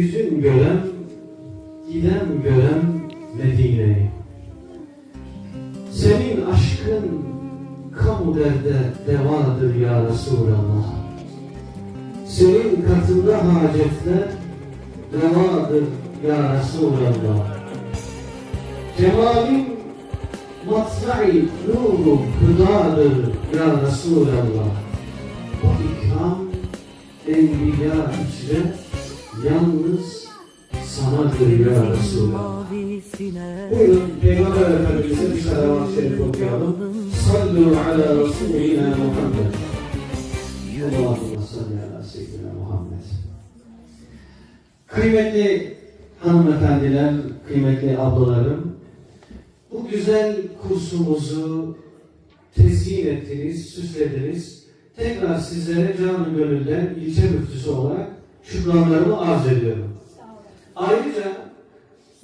yüzün görem, giden görem Medine'yi. Senin aşkın kamu derde devadır ya Resulallah. Senin katında hacetler devadır ya Resulallah. Cemalin matla'i nuru hıdadır ya Resulallah. Bu ikram enbiya içre yalnız sanadır ya Resulallah. Buyurun Peygamber Efendimiz'e bir salavat-ı şerif okuyalım. Sallu ala Resulina Muhammed. Allahümme salli ala seyyidina Muhammed. Kıymetli hanımefendiler, kıymetli ablalarım, bu güzel kursumuzu tezyin ettiniz, süslediniz. Tekrar sizlere canı gönülden ilçe müftüsü olarak şükranlarımı arz ediyorum. Ayrıca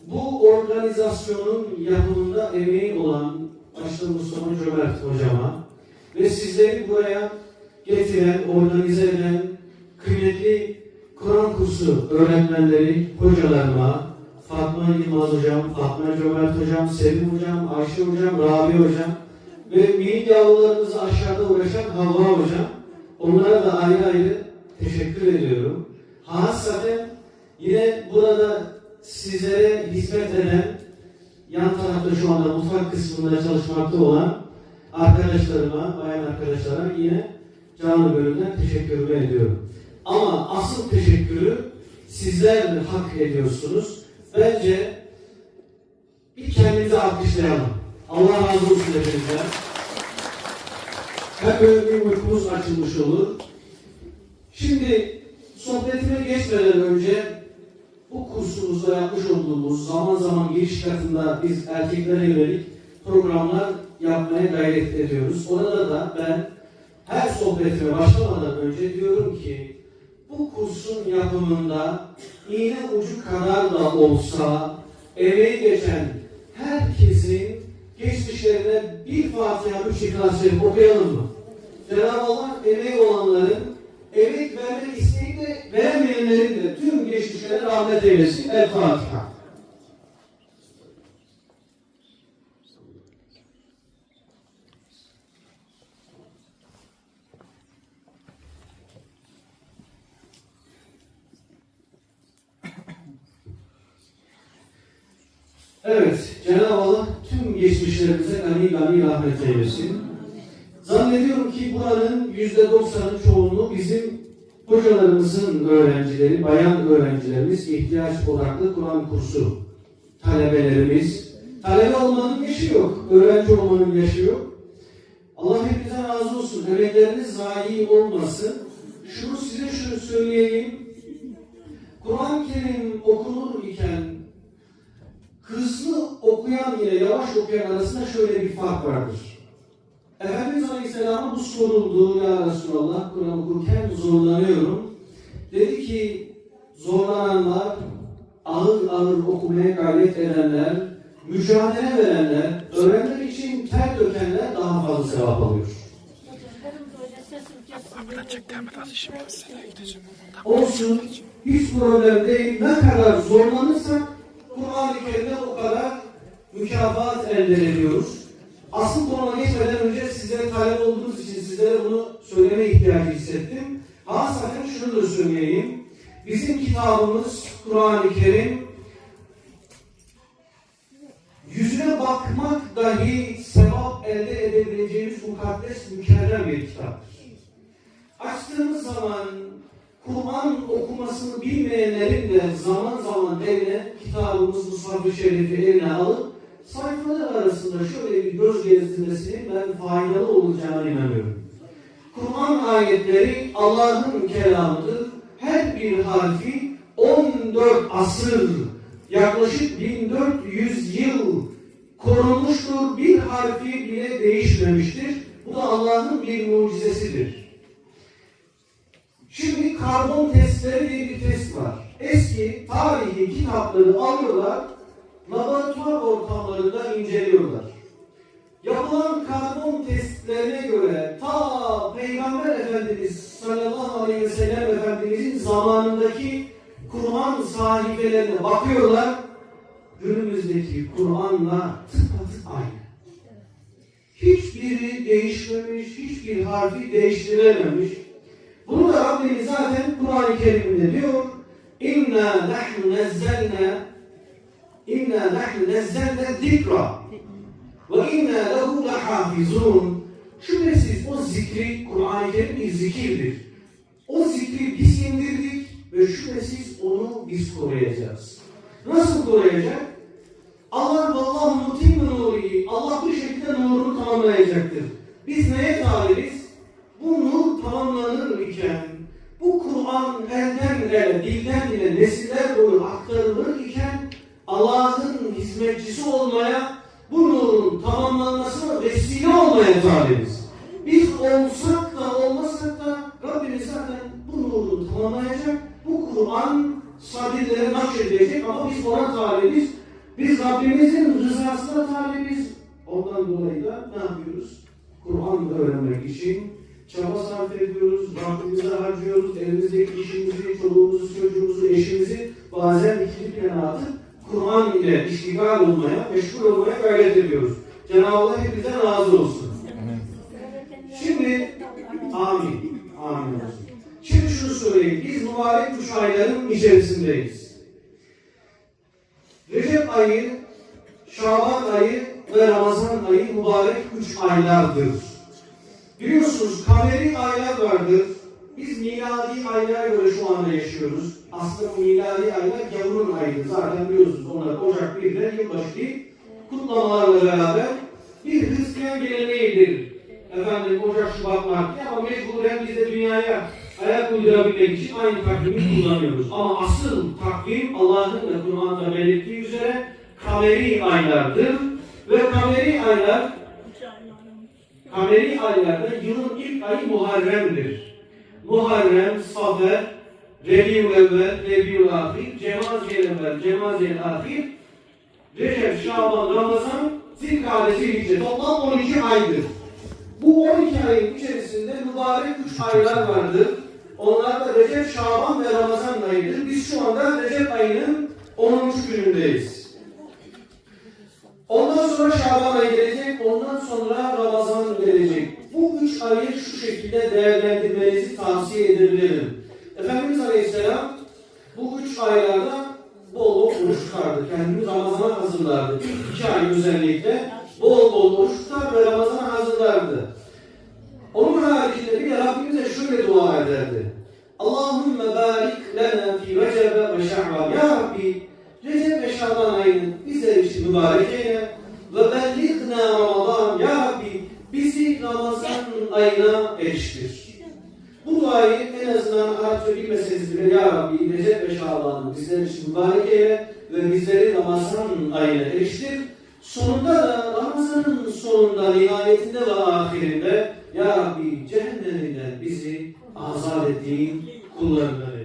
bu organizasyonun yapımında emeği olan başta Mustafa Cömert hocama ve sizleri buraya getiren, organize eden kıymetli Kur'an kursu öğretmenleri, hocalarıma, Fatma Yılmaz hocam, Fatma Cömert hocam, Sevim hocam, Ayşe hocam, Rabi hocam ve minik yavrularımızı aşağıda uğraşan Havva hocam. Onlara da ayrı ayrı teşekkür ediyorum. Hasaten yine burada sizlere hizmet eden yan tarafta şu anda mutfak kısmında çalışmakta olan arkadaşlarıma, bayan arkadaşlara yine canı gönülden teşekkürümü ediyorum. Ama asıl teşekkürü sizler hak ediyorsunuz. Bence bir kendimizi alkışlayalım. Allah razı olsun hepinizden. Hem böyle bir uykumuz açılmış olur. Şimdi sohbetime geçmeden önce bu kursumuzda yapmış olduğumuz zaman zaman giriş katında biz erkeklere yönelik programlar yapmaya gayret ediyoruz. Orada da ben her sohbetime başlamadan önce diyorum ki bu kursun yapımında iğne ucu kadar da olsa emeği geçen herkesin geçmişlerine bir Fatiha, üç İhlas okuyalım mı? Cenab-ı Allah emeği olanların emek vermek isteyip de veremeyenlerin de tüm geçmişlerine rahmet eylesin. El Fatiha. Evet, Cenab-ı Allah tüm geçmişlerimize gani gani rahmet eylesin. Ki buranın yüzde doksanı çoğunluğu bizim hocalarımızın öğrencileri, bayan öğrencilerimiz, ihtiyaç odaklı Kur'an kursu talebelerimiz. Talebe olmanın yaşı yok, öğrenci olmanın yaşı yok. Allah hepinizden razı olsun, emekleriniz zayi olmasın. Şunu size şunu söyleyeyim. Kuran-ı Kerim okunur iken hızlı okuyan ile yavaş okuyan arasında şöyle bir fark vardır. Efendimiz Aleyhisselam'a bu soruldu ya Resulallah Kur'an okurken zorlanıyorum. Dedi ki zorlananlar, ağır ağır okumaya gayret edenler, mücadele verenler, öğrenmek için ter dökenler daha fazla sevap alıyor. Olsun, hiç problem değil. Ne kadar zorlanırsak Kur'an-ı Kerim'de o kadar mükafat elde ediyoruz. Asıl konuma geçmeden önce sizlere talep olduğunuz için sizlere bunu söyleme ihtiyacı hissettim. Hasaten şunu da söyleyeyim. Bizim kitabımız Kur'an-ı Kerim yüzüne bakmak dahi sevap elde edebileceğimiz mukaddes mükerrem bir kitaptır. Açtığımız zaman Kur'an okumasını bilmeyenlerin de zaman zaman eline kitabımız Mushaf-ı Şerif'i eline alıp sayfalar arasında şöyle bir göz gezdirmesinin ben faydalı olacağına inanıyorum. Kur'an ayetleri Allah'ın kelamıdır. Her bir harfi 14 asır, yaklaşık 1400 yıl korunmuştur. Bir harfi bile değişmemiştir. Bu da Allah'ın bir mucizesidir. Şimdi karbon testleri diye bir test var. Eski tarihi kitapları alıyorlar, ortamlarında inceliyorlar. Yapılan karbon testlerine göre ta Peygamber Efendimiz sallallahu aleyhi ve sellem Efendimizin zamanındaki Kur'an sahibi sahifelerine bakıyorlar. Günümüzdeki Kur'an'la tıpatıp aynı. Hiçbiri değişmemiş, hiçbir harfi değiştirilememiş. Bunu da Rabbimiz zaten Kur'an-ı Kerim'de diyor. İnna nahnu nezzelna İnna nahnu nezzelna zikra ve inna lehu lehafizun. Şüphesiz o zikri, Kur'an-ı Kerim zikirdir. O zikri biz indirdik ve şüphesiz onu biz koruyacağız. Nasıl koruyacak? Allah vallahu mutimmu nurihi. Allah bu şekilde nurunu tamamlayacaktır. Biz neye talibiz? Bu nur tamamlanır iken, bu Kur'an elden ele, dilden dile, nesiller boyu aktarılır iken Allah'ın hizmetçisi olmaya, bu nurun tamamlanmasına vesile olmaya talibiz. Biz olsak da olmasak da Rabbimiz zaten bu nuru tamamlayacak. Bu Kur'an sadirlere nakşedecek ama biz ona talibiz. Biz Rabbimizin rızasına talibiz. Ondan dolayı da ne yapıyoruz? Kur'an öğrenmek için çaba sarf ediyoruz, vaktimizi harcıyoruz, elimizdeki işimizi, çoluğumuzu, çocuğumuzu, eşimizi bazen ikinci plana atıp Kur'an ile iştigal olmaya, meşgul olmaya gayret ediyoruz. Cenab-ı Allah hepimizden razı olsun. Şimdi amin. Amin olsun. Şimdi şunu söyleyeyim. Biz mübarek üç ayların içerisindeyiz. Recep ayı, Şaban ayı ve Ramazan ayı mübarek üç aylardır. Biliyorsunuz kameri aylar vardır. Biz miladi aylara göre şu anda yaşıyoruz. Aslında bu miladi aylar gavurun ayıdır. Zaten biliyorsunuz onlar Ocak 1'de yılbaşı değil, kutlamalarla beraber bir Hristiyan geleneğidir. Efendim Ocak, Şubat, Mart ama mecburen biz de dünyaya ayak uydurabilmek için aynı takvimi kullanıyoruz. Ama asıl takvim Allah'ın ve Kur'an'da belirttiği üzere kameri aylardır. Ve kameri aylar Kameri aylarda yılın ilk ayı Muharrem'dir. Muharrem, Safer, Rebiul Evvel, Rebiul Ahir, Cemaziyel Evvel, Cemaziyel Ahir, Recep, Şaban, Ramazan, Zilkade, Zilhicce. Toplam 12 aydır. Bu 12 ayın içerisinde mübarek 3 aylar vardır. Onlar da Recep, Şaban ve Ramazan ayıdır. Biz şu anda Recep ayının 10. günündeyiz. Ondan sonra Şaban ayı gelecek, ondan sonra Ramazan gelecek. Bu üç ayı şu şekilde değerlendirmenizi tavsiye edebilirim. Efendimiz Aleyhisselam bu üç aylarda bol bol oruç tutardı. Kendimiz Ramazan'a hazırlardı. İlk iki ay özellikle bol bol oruç tutar ve Ramazan'a hazırlardı. Onun haricinde bir de Rabbimize şöyle dua ederdi. Allahümme barik lena fi recebe ve şa'ban. Ya Rabbi Recep ve Şaban ayını bizler için mübarek eyle. Ve bellighna Ramazan. Ramazan ayına eriştir. Bu duayı en azından Arapça bilmeseniz bile Ya Rabbi Recep ve Şaban'ı bizler için mübarek eyle ve bizleri Ramazan ayına eriştir. Sonunda da Ramazan'ın sonunda, nihayetinde ve ahirinde Ya Rabbi cehenneminden bizi azat ettiğin kullarından